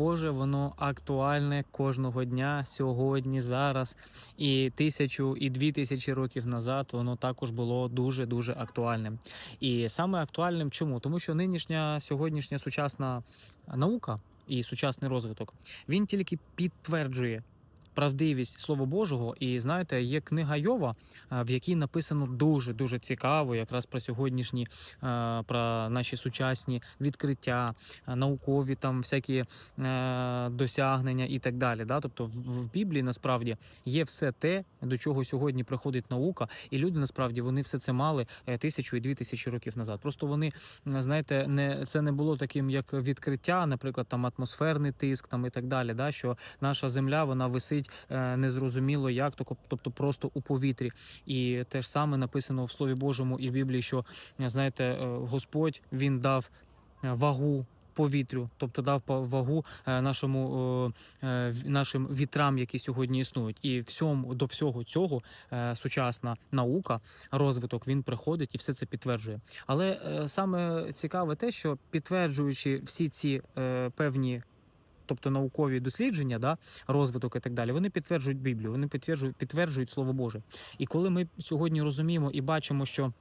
Боже, воно актуальне кожного дня, сьогодні, зараз, і тисячу, і дві тисячі років назад воно також було дуже дуже актуальним. І саме актуальним чому? Тому що нинішня сьогоднішня сучасна наука і сучасний розвиток він тільки підтверджує. Правдивість Слова Божого, і знаєте, є книга Йова, е, в якій написано дуже дуже цікаво, якраз про сьогоднішні, е, про наші сучасні відкриття, е, наукові там всякі досягнення і так далі. Да? Тобто в, Біблії насправді є все те, до чого сьогодні приходить наука, і люди насправді вони все це мали тисячу і дві тисячі років назад. Просто вони знаєте, не це не було таким, як відкриття, наприклад, там атмосферний тиск, там і так далі. Да? Що наша земля вона висить е, незрозуміло як, тобто просто у повітрі. І те ж саме написано в Слові Божому і в Біблії, що е, знаєте, е, Господь він дав вагу. Повітрю, тобто дав вагу нашому нашим вітрам, які сьогодні існують, і всьому до всього цього сучасна наука, розвиток він приходить і все це підтверджує. Але саме цікаве те, що підтверджуючи всі ці певні. Тобто наукові дослідження, да, розвиток і так далі, вони підтверджують Біблію, вони підтверджують, підтверджують Слово Боже. І коли ми сьогодні розуміємо і бачимо, що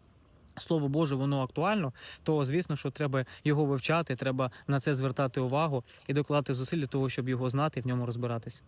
Слово Боже, воно актуально, то звісно, що треба його вивчати, треба на це звертати увагу і докладати зусиль для того, щоб його знати і в ньому розбиратись.